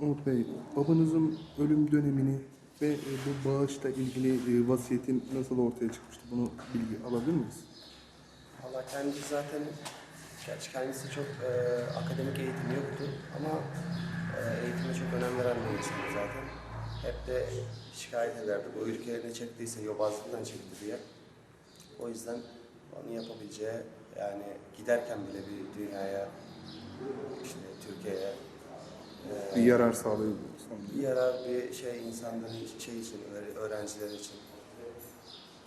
Umut Bey, babanızın ölüm dönemini ve e, bu bağışla ilgili e, vasiyetin nasıl ortaya çıkmıştı? Bunu bilgi alabilir miyiz? Valla kendisi zaten, gerçi kendisi çok e, akademik eğitimi yoktu ama e, eğitime çok önem veren bir insandı zaten. Hep de şikayet ederdi. Bu ülkeye ne çektiyse yobazlıktan çekti diye. O yüzden onu yapabileceği yani giderken bile bir dünyaya, işte Türkiye'ye e, Bir yarar sağlıyor bir yarar bir şey insanların şey için, öğre- öğrenciler için.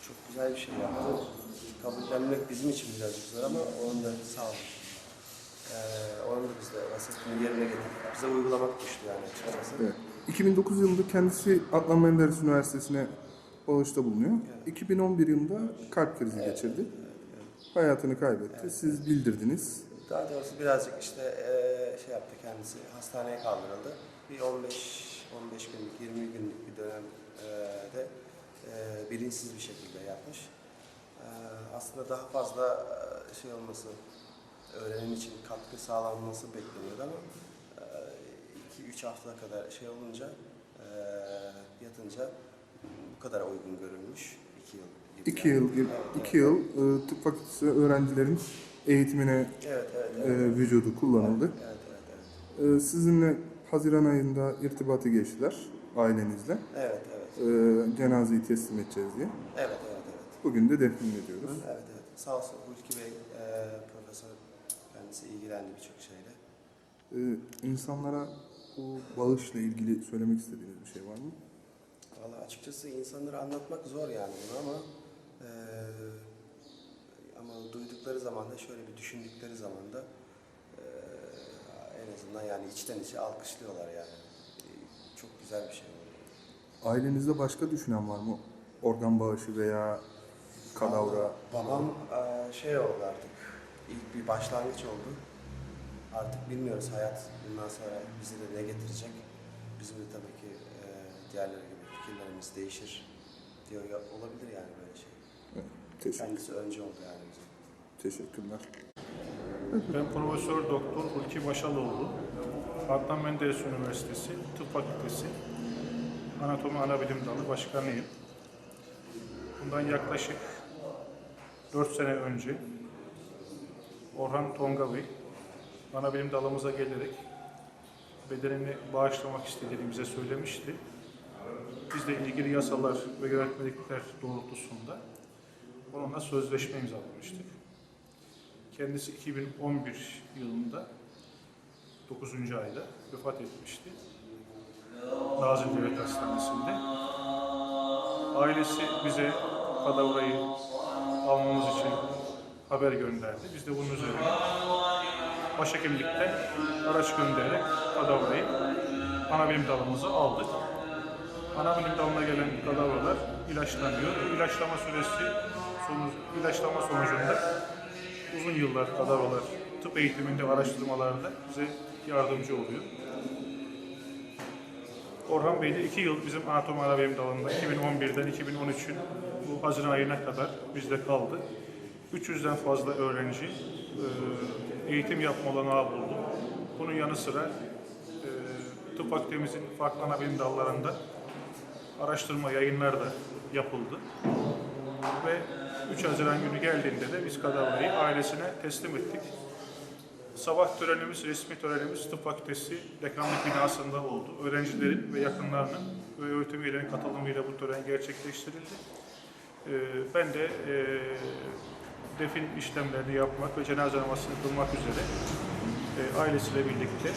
Çok güzel bir şey yaptı. Kabullenmek bizim için birazcık zor ama onun da sağ olun. Ee, onu da biz de vasiyetini yerine getirdik. Bize uygulamak düştü yani açıkçası. Evet. 2009 yılında kendisi Adnan Menderes Üniversitesi'ne bağışta bulunuyor. 2011 yılında kalp krizi geçirdi. Hayatını kaybetti. Siz bildirdiniz. Daha doğrusu birazcık işte eee, şey yaptı kendisi, hastaneye kaldırıldı. Bir 15 15 günlük, 20 günlük bir dönemde eee bilinçsiz bir şekilde yapmış. Aslında daha fazla şey olması, öğrenim için katkı sağlanması bekleniyordu ama 2-3 hafta kadar şey olunca, eee, yatınca bu kadar uygun görülmüş. 2 yıl gibi. 2 yani. yıl, Evet, iki yıl e, tıp fakültesi öğrencilerin eğitimine Evet, evet, evet. e, vücudu kullanıldı. Evet, evet, evet. E, sizinle Haziran ayında irtibatı geçtiler ailenizle. Evet, evet. E, cenazeyi teslim edeceğiz diye. Evet, evet, evet. Bugün de defnini ediyoruz. Evet, evet. Sağ olsun Hulki Bey, e, profesör kendisi ilgilendi birçok şeyle. E, insanlara bu bağışla ilgili söylemek istediğiniz bir şey var mı? Valla açıkçası insanlara anlatmak zor yani bunu ama e, ama duydukları zaman da şöyle bir düşündükleri zaman da e, en azından yani içten içe alkışlıyorlar yani. E, çok güzel bir şey oldu. Ailenizde başka düşünen var mı? Organ bağışı veya kadavra. Babam eee, şey oldu artık, ilk bir başlangıç oldu. Artık bilmiyoruz hayat bundan sonra bize de ne getirecek. Bizim de tabii ki eee diğerleri gibi fikirlerimiz değişir diyor ya, olabilir yani böyle şey. Teşekkür, Kendisi önce oldu yani bizim. teşekkürler. Ben Profesör Doktor Hulki Başaloğlu. Adnan Menderes Üniversitesi Tıp Fakültesi Anatomi Anabilim Dalı Başkanıyım. Bundan yaklaşık 4 sene önce Orhan Tonga Bey anabilim dalımıza gelerek bedenini bağışlamak istediğini bize söylemişti. Biz de ilgili yasalar ve yönetmelikler doğrultusunda onunla sözleşme imzalamıştık. Kendisi 2011 yılında 9. ayda vefat etmişti. Nazım Devlet Hastanesi'nde. Ailesi bize kadavrayı almamız için haber gönderdi. Biz de bunun üzerine başhekimlikten araç göndererek kadavrayı anabilim dalımıza aldık. Anabilim dalına gelen kadavralar ilaçlanıyor. İlaçlama süresi sonucu, ilaçlama sonucunda uzun yıllar kadavralar tıp eğitiminde ve araştırmalarda bize yardımcı oluyor. Orhan Bey de iki yıl bizim anatomi anabilim dalında 2011'den 2013'ün bu Haziran ayına kadar bizde kaldı. 300'den fazla öğrenci e, eğitim yapma olanağı buldu. Bunun yanı sıra e, tıp fakültemizin farklı anabilim dallarında araştırma yayınlar da yapıldı. Ve 3 Haziran günü geldiğinde de biz kadavrayı ailesine teslim ettik. Sabah törenimiz, resmi törenimiz Tıp Fakültesi dekanlık binasında oldu. Öğrencilerin ve yakınlarının ve öğretim üyelerinin katılımıyla bu tören gerçekleştirildi. Ee, ben de e, defin işlemlerini yapmak ve cenaze namazını kılmak üzere e, ailesiyle birlikte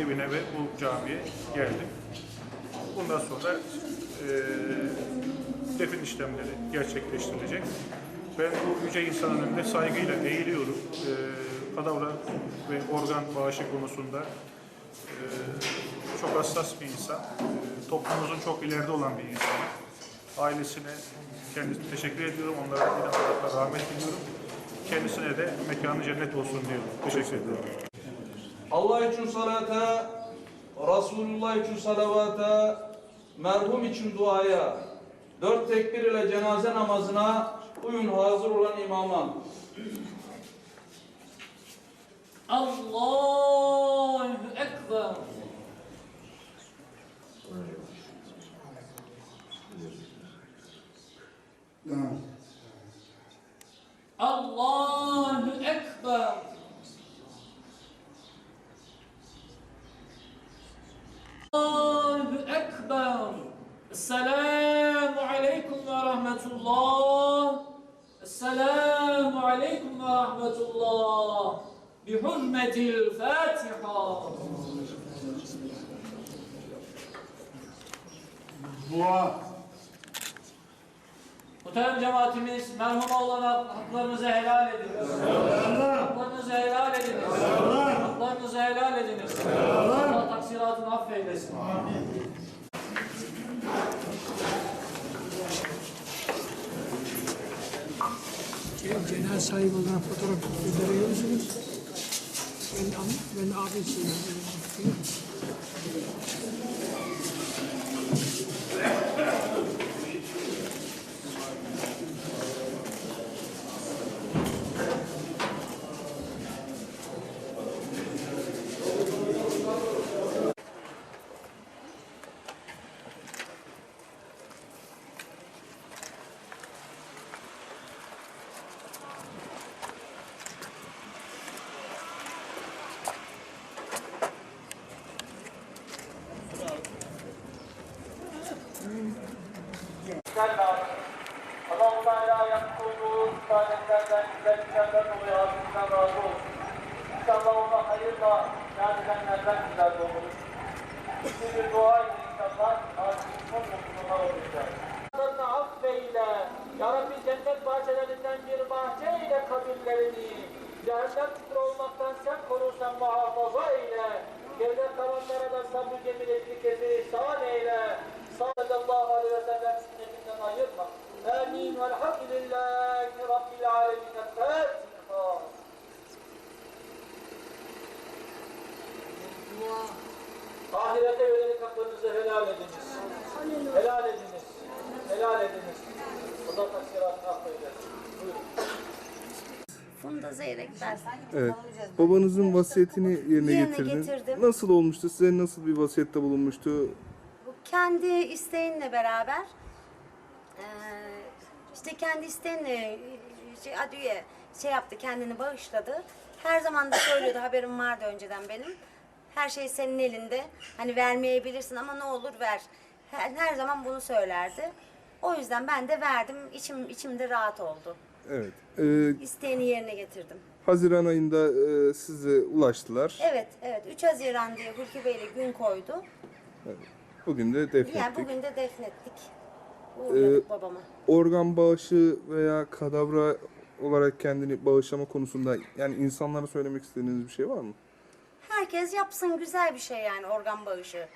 evine ve bu camiye geldim. Bundan sonra e, defin işlemleri gerçekleştirilecek. Ben bu yüce insanın önünde saygıyla eğiliyorum. E, kadavra ve organ bağışı konusunda e, çok hassas bir insan. E, toplumumuzun çok ileride olan bir insan. Ailesine kendisine teşekkür ediyorum. Onlara yine Allah'a rahmet diliyorum. Kendisine de mekanı cennet olsun diyorum. Teşekkür ederim. Allah için salata, Resulullah için salavata, merhum için duaya, dört tekbir ile cenaze namazına uyun hazır olan imama. Allahu Ekber. Allahu Ekber. Allahu Ekber. Esselamu Aleyküm ve Rahmetullah. Esselamu Aleyküm ve Rahmetullah. Bihurmetil Fatiha. Muhterem cemaatimiz, merhum olan haklarınızı helal ediniz. Haklarınızı helal ediniz. Haklarınızı helal ediniz. Allah taksiratını affeylesin. Cenaze sahibi olan fotoğraf gönderiyor musunuz? Ben, ben abisiyim. Allah-u Teala yapmış olduğu güzelliklerden dolayı ağzından razı olsun. İnşallah ona hayırla yad edenlerden güzel olur. İşte bir dua ile inşallah ağzının son mutluluğuna olacak. Affeyle, Ya Rabbi cennet bahçelerinden bir bahçe ile kabirlerini, cehennem kutlu olmaktan sen korursan muhafaza eyle, geride kalanlara da sabrı cemil ettikleri ihsan eyle, sallallahu aleyhi ve sellem sünnetinden ayırma. Amin velhamdülillahi rabbil alemin. Fatiha. Ahirete yönelik haklarınızı helal ediniz. Helal ediniz. Helal ediniz. Allah taksiratını affeylesin. Buyurun. Funda Zeyrek ben. Evet. Babanızın vasiyetini yerine, Yerine getirdin. getirdim. Nasıl olmuştu? Size nasıl bir vasiyette bulunmuştu? Bu kendi isteğinle beraber eee, işte kendi isteğinle şey, adüye şey yaptı kendini bağışladı. Her zaman da söylüyordu haberim vardı önceden benim. Her şey senin elinde. Hani vermeyebilirsin ama ne olur ver. Her, her zaman bunu söylerdi. O yüzden ben de verdim. İçim içimde rahat oldu. Evet. Ee, İsteğini yerine getirdim. Haziran ayında e, size ulaştılar. Evet, evet. 3 Haziran diye Hulki Bey'le gün koydu. Bugün de defnettik. Yani bugün de defnettik. Uğurladık Ee, babama. Organ bağışı veya kadavra olarak kendini bağışlama konusunda yani insanlara söylemek istediğiniz bir şey var mı? Herkes yapsın güzel bir şey yani organ bağışı.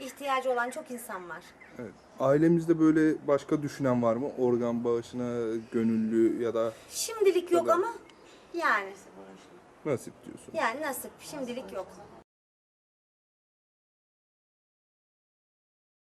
İhtiyacı olan çok insan var. Evet. Ailemizde böyle başka düşünen var mı? Organ bağışına gönüllü ya da Şimdilik yok ama yani nasip diyorsun. yani nasip şimdilik yok.